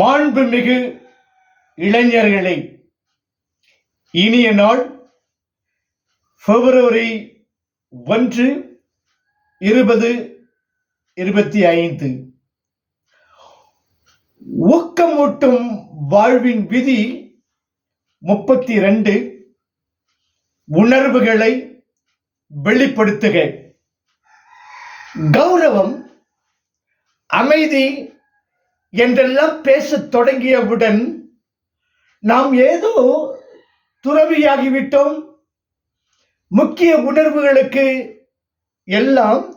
மாண்புமிகு இளைஞர்களே இனிய நாள் பிப்ரவரி ஒன்று இருபது இருபத்தி ஐந்து. ஊக்கமூட்டும் வாழ்வின் விதி முப்பத்தி ரெண்டு. உணர்வுகளை வெளிப்படுத்துக. கௌரவம் அமைதி என்றெல்லாம் பேசத் தொடங்கியவுடன் நாம் ஏதோ துறவியாகிவிட்டோம். முக்கிய உணர்வுகளுக்கு எல்லாம்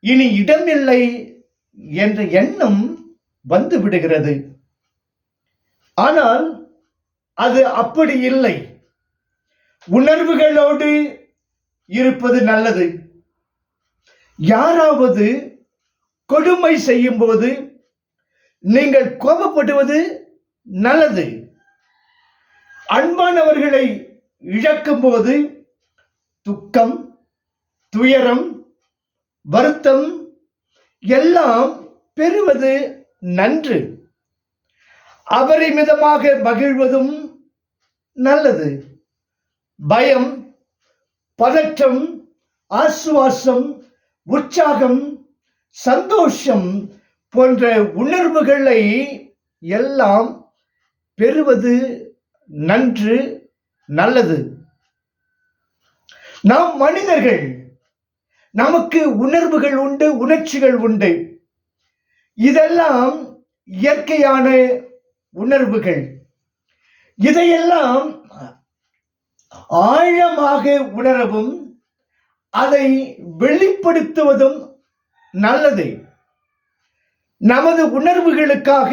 இனி இடமில்லை என்ற எண்ணம் வந்து விடுகிறது. ஆனால் அது அப்படி இல்லை. உணர்வுகளோடு இருப்பது நல்லது. யாராவது கொடுமை செய்யும்போது நீங்கள் கோபப்படுவது நல்லது. அன்பானவர்களை இழக்கும்போது துக்கம் துயரம் வருத்தம் எல்லாம் பெறுவது நன்று. அபரிமிதமாக மகிழ்வதும் நல்லது. பயம் பதற்றம் ஆசுவாசம் உற்சாகம் சந்தோஷம் போன்ற உணர்வுகளை எல்லாம் பெறுவது நன்று நல்லது. நாம் மனிதர்கள் நமக்கு உணர்வுகள் உண்டு உணர்ச்சிகள் உண்டு. இதெல்லாம் இயற்கையான உணர்வுகள். இதையெல்லாம் ஆழமாக உணரவும் அதை வெளிப்படுத்துவதும் நல்லது. நமது உணர்வுகளுக்காக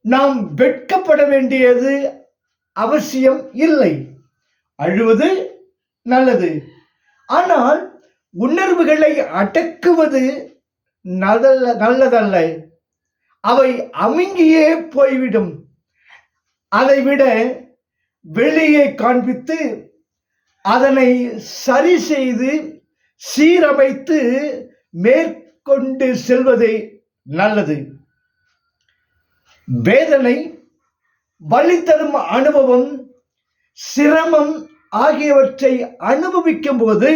நாம் வெட்கப்பட வேண்டியது அவசியம் இல்லை. அழுவது நல்லது. ஆனால் உணர்வுகளை அடக்குவது நல்ல நல்லதல்ல. அவை அமுங்கியே போய்விடும். அதைவிட வெளியே காண்பித்து அதனை சரி செய்து சீரமைத்து மேற்கொண்டு செல்வதே நல்லது. வேதனை வழி தரும் அனுபவம் சிரமம் ஆகியவற்றை அனுபவிக்கும் போது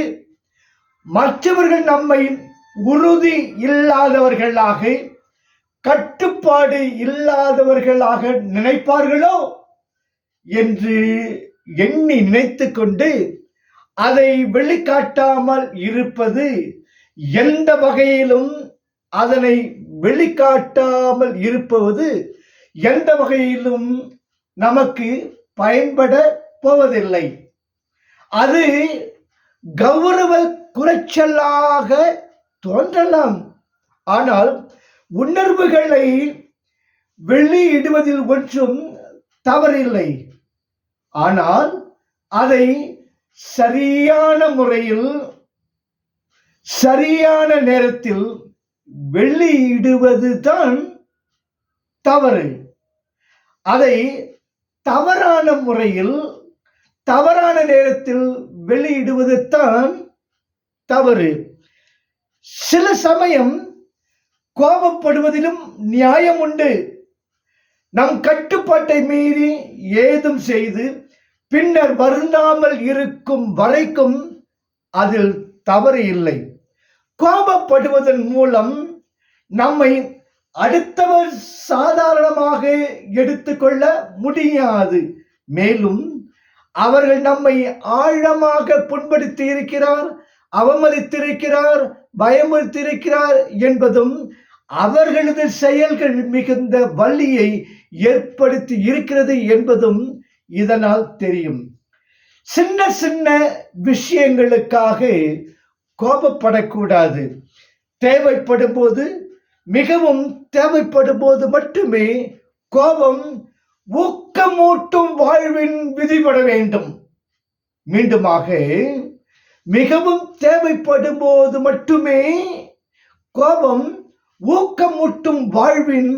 மற்றவர்கள் நம்மை உறுதி இல்லாதவர்களாக கட்டுப்பாடு இல்லாதவர்களாக நினைப்பார்களோ என்று எண்ணி நினைத்து கொண்டு அதை வெளிக்காட்டாமல் இருப்பது எந்த வகையிலும் அதனை வெளிக்காட்டாமல் இருப்பது எந்த வகையிலும் நமக்கு பயன்பட போவதில்லை. அது கௌரவ குறைச்சலாக தோன்றலாம். ஆனால் உணர்வுகளை வெளியிடுவதில் ஒன்றும் தவறில்லை. ஆனால் அதை சரியான முறையில் சரியான நேரத்தில் வெளியிடுவது தான் தவறு. அதை தவறான முறையில் தவறான நேரத்தில் வெளியிடுவது தான் தவறு. சில சமயம் கோபப்படுவதிலும் நியாயம் உண்டு. நம் கட்டுப்பாட்டை மீறி ஏதும் செய்து பின்னர் வருந்தாமல் இருக்கும் வரைக்கும் அதில் தவறு இல்லை. கோபப்படுவதன் மூலம் நம்மை அடுத்தவர் சாதாரணமாக எடுத்துக்கொள்ள முடியாது. மேலும் அவர்கள் நம்மை ஆழமாக புண்படுத்தி இருக்கிறார் அவமதித்திருக்கிறார் பயமுறுத்திருக்கிறார் என்பதும் அவர்களது செயல்கள் மிகுந்த வள்ளியை ஏற்படுத்தி இருக்கிறது என்பதும் இதனால் தெரியும். சின்ன சின்ன விஷயங்களுக்காக கோபப்படக்கூடாது. தேவைப்படும் போது மிகவும் தேவைப்படும் போது மட்டுமே கோபம் ஊக்கமூட்டும் வாழ்வின் விதிபட வேண்டும். மீண்டுமாக மிகவும் தேவைப்படும் போது மட்டுமே கோபம் ஊக்கமூட்டும் வாழ்வின்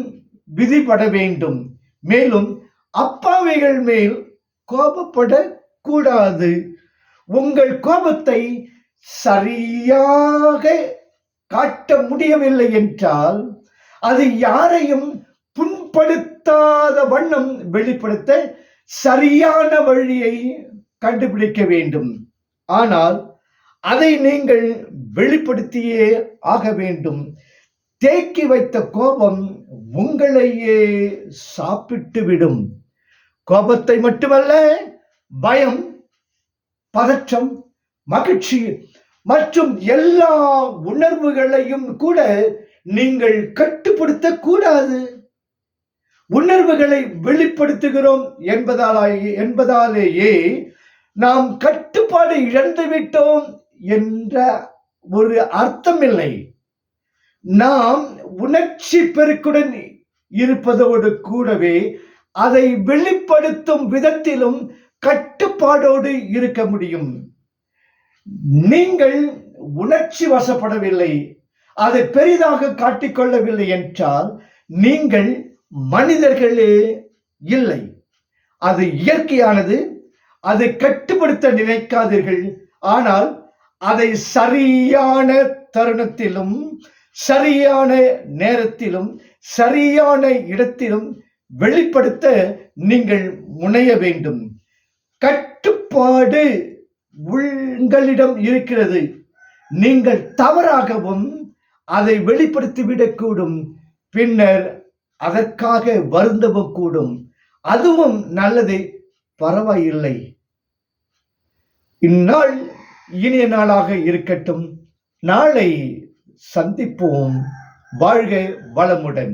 விதிபட வேண்டும். மேலும் அப்பாவிகள் மேல் கோபப்படக்கூடாது. உங்கள் கோபத்தை சரியாக காட்ட முடியவில்லை என்றால் அது யாரையும் புண்படுத்தாத வண்ணம் வெளிப்படுத்த சரியான வழியை கண்டுபிடிக்க வேண்டும். ஆனால் அதை நீங்கள் வெளிப்படுத்தியே ஆக வேண்டும். தேக்கி வைத்த கோபம் உங்களையே சாப்பிட்டு விடும். கோபத்தை மட்டுமல்ல பயம் பதற்றம் மகிழ்ச்சி. மற்றும் எல்லா உணர்வுகளையும் கூட நீங்கள் கட்டுப்படுத்த கூடாது உணர்வுகளை வெளிப்படுத்துகிறோம் என்பதாலேயே என்பதாலேயே நாம் கட்டுப்பாடு இழந்துவிட்டோம் என்ற ஒரு அர்த்தம் இல்லை நாம் உணர்ச்சி பெருக்குடன் இருப்பதோடு கூடவே அதை வெளிப்படுத்தும் விதத்திலும் கட்டுப்பாடோடு இருக்க முடியும். நீங்கள் உணர்ச்சி வசப்படவில்லை அதை பெரிதாக காட்டிக்கொள்ளவில்லை என்றால் நீங்கள் மனிதர்களே இல்லை. அது இயற்கையானது. அதை கட்டுப்படுத்த நினைக்காதீர்கள். ஆனால் அதை சரியான தருணத்திலும் சரியான நேரத்திலும் சரியான இடத்திலும் வெளிப்படுத்த நீங்கள் முனைய வேண்டும். கட்டுப்பாடு உங்களிடம் இருக்கிறது. நீங்கள் தவறாகவும் அதை வெளிப்படுத்திவிடக்கூடும். பின்னர் அதற்காக வருந்தவும் கூடும். அதுவும் நல்லது பரவாயில்லை. இந்நாள் இனிய நாளாக இருக்கட்டும். நாளை சந்திப்போம். வாழ்க வளமுடன்.